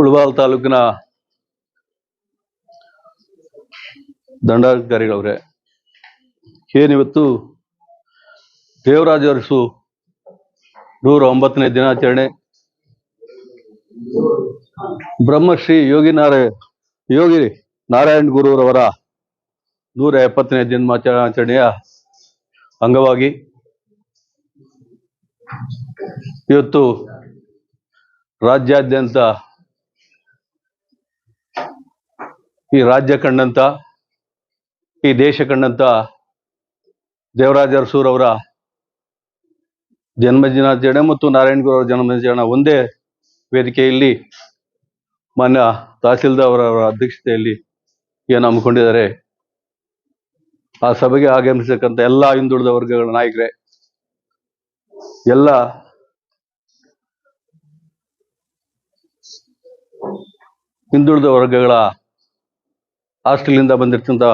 ಕುಳವಾಲ್ ತಾಲೂಕಿನ ದಂಡಾಧಿಕಾರಿಗಳವ್ರೆ ಏನಿವತ್ತು ದೇವರಾಜ ಅರಸು ನೂರ ಒಂಬತ್ತನೇ ದಿನಾಚರಣೆ. ಬ್ರಹ್ಮಶ್ರೀ ಯೋಗಿ ನಾರಾಯಣ ಯೋಗಿ ನಾರಾಯಣ್ ಗುರುರವರ ನೂರ ಎಪ್ಪತ್ತನೇ ದಿನಾಚರಣೆಯ ಅಂಗವಾಗಿ ಇವತ್ತು ರಾಜ್ಯಾದ್ಯಂತ ಈ ರಾಜ್ಯ ಕಂಡಂತ, ಈ ದೇಶ ಕಂಡಂತ ದೇವರಾಜ ಜನ್ಮ ದಿನಾಚರಣೆ ಮತ್ತು ನಾರಾಯಣ ಗುರು ಅವರ ಜನ್ಮ ದಿನಾಚರಣೆ ಒಂದೇ ವೇದಿಕೆಯಲ್ಲಿ ಮಾನ್ಯ ತಹಸೀಲ್ದಾರ್ ಅವರ ಅಧ್ಯಕ್ಷತೆಯಲ್ಲಿ ಏನು ಹಮ್ಮಿಕೊಂಡಿದ್ದಾರೆ ಆ ಸಭೆಗೆ ಆಗಮಿಸತಕ್ಕಂಥ ಎಲ್ಲ ಹಿಂದುಳಿದ ವರ್ಗಗಳ ನಾಯಕರೇ, ಎಲ್ಲ ಹಿಂದುಳಿದ ವರ್ಗಗಳ ಹಾಸ್ಟೆಲಿಂದ ಬಂದಿರ್ತಂತ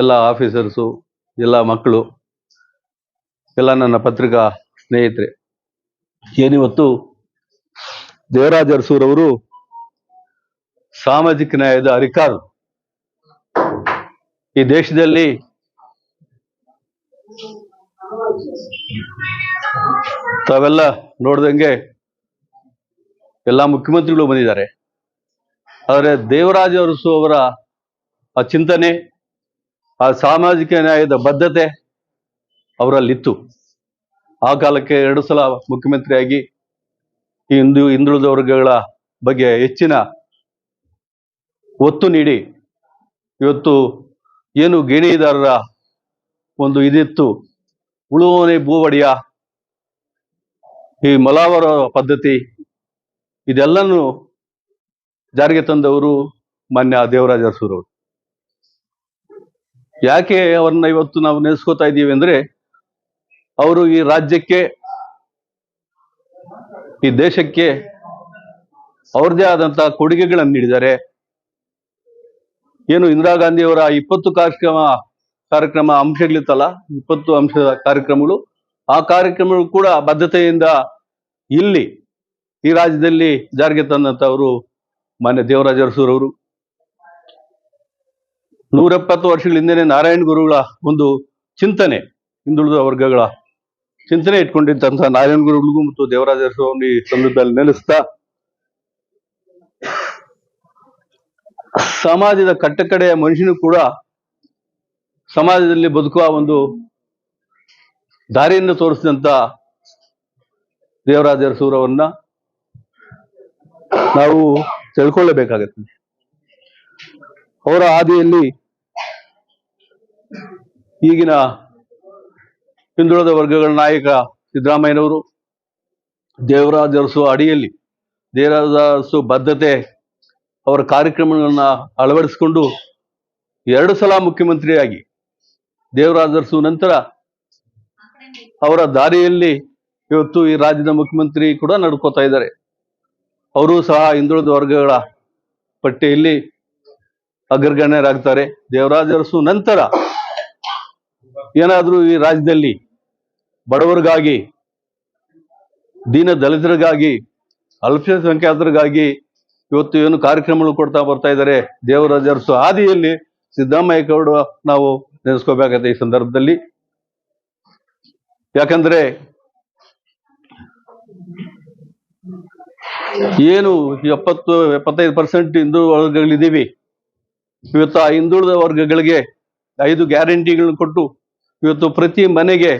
ಎಲ್ಲ ಆಫೀಸರ್ಸು, ಎಲ್ಲ ಮಕ್ಕಳು, ಎಲ್ಲ ನನ್ನ ಪತ್ರಿಕಾ ಸ್ನೇಹಿತರೆ. ಏನಿವತ್ತು ದೇವರಾಜ ಅರಸೂರವರು ಸಾಮಾಜಿಕ ನ್ಯಾಯದ ಅಧಿಕಾರ. ಈ ದೇಶದಲ್ಲಿ ತಾವೆಲ್ಲ ನೋಡ್ದಂಗೆ ಎಲ್ಲ ಮುಖ್ಯಮಂತ್ರಿಗಳು ಬಂದಿದ್ದಾರೆ. ಆದರೆ ದೇವರಾಜ ಅರಸು ಅವರ ಆ ಚಿಂತನೆ, ಆ ಸಾಮಾಜಿಕ ನ್ಯಾಯದ ಬದ್ಧತೆ ಅವರಲ್ಲಿತ್ತು. ಆ ಕಾಲಕ್ಕೆ ಎರಡು ಸಲ ಮುಖ್ಯಮಂತ್ರಿಯಾಗಿ ಈ ಹಿಂದೂ, ಹಿಂದುಳಿದ ವರ್ಗಗಳ ಬಗ್ಗೆ ಹೆಚ್ಚಿನ ಒತ್ತು ನೀಡಿ, ಇವತ್ತು ಏನು ಗೇಣಿದಾರರ ಒಂದು ಇದಿತ್ತು ಉಳುವನೆ ಭೂವಡಿಯ ಈ ಮಲಾವರ ಪದ್ಧತಿ, ಇದೆಲ್ಲನೂ ಜಾರಿಗೆ ತಂದವರು ಮಾನ್ಯ ದೇವರಾಜ ಅರಸೂರವರು ಯಾಕೆ ಅವ್ರನ್ನ ಇವತ್ತು ನಾವು ನೆನೆಸ್ಕೋತಾ ಇದ್ದೀವಿ ಅಂದ್ರೆ ಅವರು ಈ ರಾಜ್ಯಕ್ಕೆ, ಈ ದೇಶಕ್ಕೆ ಅವ್ರದೇ ಆದಂತಹ ಕೊಡುಗೆಗಳನ್ನು ನೀಡಿದ್ದಾರೆ. ಏನು ಇಂದಿರಾ ಗಾಂಧಿಯವರ ಇಪ್ಪತ್ತು ಕಾರ್ಯಕ್ರಮ ಕಾರ್ಯಕ್ರಮ ಅಂಶಗಳಿತ್ತಲ್ಲ, ಇಪ್ಪತ್ತು ಅಂಶದ ಕಾರ್ಯಕ್ರಮಗಳು, ಆ ಕಾರ್ಯಕ್ರಮಗಳು ಕೂಡ ಬದ್ಧತೆಯಿಂದ ಇಲ್ಲಿ ಈ ರಾಜ್ಯದಲ್ಲಿ ಜಾರಿಗೆ ತಂದಂತವರು ಮಾನ್ಯ ದೇವರಾಜ ಅರಸೂರವರು ನೂರೆಪ್ಪತ್ತು ವರ್ಷಗಳ ಹಿಂದೆನೆ ನಾರಾಯಣ ಗುರುಗಳ ಒಂದು ಚಿಂತನೆ, ಹಿಂದುಳಿದ ವರ್ಗಗಳ ಚಿಂತನೆ ಇಟ್ಕೊಂಡಿದ್ದಂತಹ ನಾರಾಯಣ ಗುರುಗಳಿಗೂ ಮತ್ತು ದೇವರಾಜ ಅರಸೂರವ್ರನ್ನ ಈ ಸಂದರ್ಭದಲ್ಲಿ ನೆಲೆಸ್ತಾ, ಸಮಾಜದ ಕಟ್ಟಕಡೆಯ ಮನುಷ್ಯನು ಕೂಡ ಸಮಾಜದಲ್ಲಿ ಬದುಕುವ ಒಂದು ದಾರಿಯನ್ನು ತೋರಿಸಿದಂತ ದೇವರಾಜ ಅರಸೂರವನ್ನ ನಾವು ತಿಳ್ಕೊಳ್ಳಬೇಕಾಗತ್ತೆ. ಅವರ ಹಾದಿಯಲ್ಲಿ ಈಗಿನ ಹಿಂದುಳಿದ ವರ್ಗಗಳ ನಾಯಕ ಸಿದ್ದರಾಮಯ್ಯನವರು, ದೇವರಾಜ ಅರಸು ಅಡಿಯಲ್ಲಿ, ದೇವರಾಜ ಅರಸು ಬದ್ಧತೆ ಅವರ ಕಾರ್ಯಕ್ರಮಗಳನ್ನ ಅಳವಡಿಸಿಕೊಂಡು ಎರಡು ಸಲ ಮುಖ್ಯಮಂತ್ರಿಯಾಗಿ, ದೇವರಾಜ ಅರಸು ನಂತರ ಅವರ ದಾರಿಯಲ್ಲಿ ಇವತ್ತು ಈ ರಾಜ್ಯದ ಮುಖ್ಯಮಂತ್ರಿ ಕೂಡ ನಡ್ಕೋತಾ ಇದ್ದಾರೆ. ಅವರು ಸಹ ಹಿಂದುಳಿದ ವರ್ಗಗಳ ಪಟ್ಟಿಯಲ್ಲಿ ಅಗ್ರಗಣ್ಯರಾಗ್ತಾರೆ. ದೇವರಾಜ ಅರಸು ನಂತರ ಏನಾದರೂ ಈ ರಾಜ್ಯದಲ್ಲಿ ಬಡವರಿಗಾಗಿ, ದೀನ ದಲಿತರಿಗಾಗಿ, ಅಲ್ಪಸಂಖ್ಯಾತರಿಗಾಗಿ ಇವತ್ತು ಏನು ಕಾರ್ಯಕ್ರಮಗಳು ಕೊಡ್ತಾ ಬರ್ತಾ ಇದ್ದಾರೆ ದೇವರಾಜ ಅರಸು ಹಾದಿಯಲ್ಲಿ ಸಿದ್ದರಾಮಯ್ಯ ಗೌಡ ನಾವು ನೆನೆಸ್ಕೋಬೇಕಾಗತ್ತೆ ಈ ಸಂದರ್ಭದಲ್ಲಿ. ಯಾಕಂದ್ರೆ ಏನು ಎಪ್ಪತ್ತು, ಎಪ್ಪತ್ತೈದು ಪರ್ಸೆಂಟ್ ಹಿಂದೂ ವರ್ಗಗಳಿದ್ದೀವಿ. ಇವತ್ತು ಆ ಹಿಂದುಳಿದ ವರ್ಗಗಳಿಗೆ ಐದು ಗ್ಯಾರಂಟಿಗಳನ್ನು ಕೊಟ್ಟು ಇವತ್ತು ಪ್ರತಿ ಮನೆಗೆ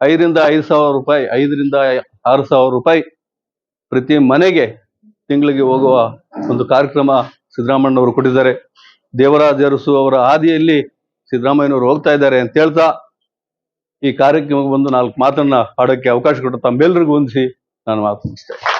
ಐದರಿಂದ ಐದು ಸಾವಿರ ರೂಪಾಯಿ, ಐದರಿಂದ ಆರು ಸಾವಿರ ರೂಪಾಯಿ ಪ್ರತಿ ಮನೆಗೆ ತಿಂಗಳಿಗೆ ಹೋಗುವ ಒಂದು ಕಾರ್ಯಕ್ರಮ ಸಿದ್ದರಾಮಣ್ಣವರು ಕೊಟ್ಟಿದ್ದಾರೆ. ದೇವರಾಜ ಅರಸು ಅವರ ಹಾದಿಯಲ್ಲಿ ಸಿದ್ದರಾಮಯ್ಯನವರು ಹೋಗ್ತಾ ಇದ್ದಾರೆ ಅಂತ ಹೇಳ್ತಾ ಈ ಕಾರ್ಯಕ್ರಮಕ್ಕೆ ಬಂದು ನಾಲ್ಕು ಮಾತನ್ನ ಆಡೋಕ್ಕೆ ಅವಕಾಶ ಕೊಟ್ಟು ತಮ್ಮೆಲ್ಲರಿಗೂ ಹೊಂದಿಸಿ ನಾನು ಮಾತು ಮುಗಿಸ್ತೇನೆ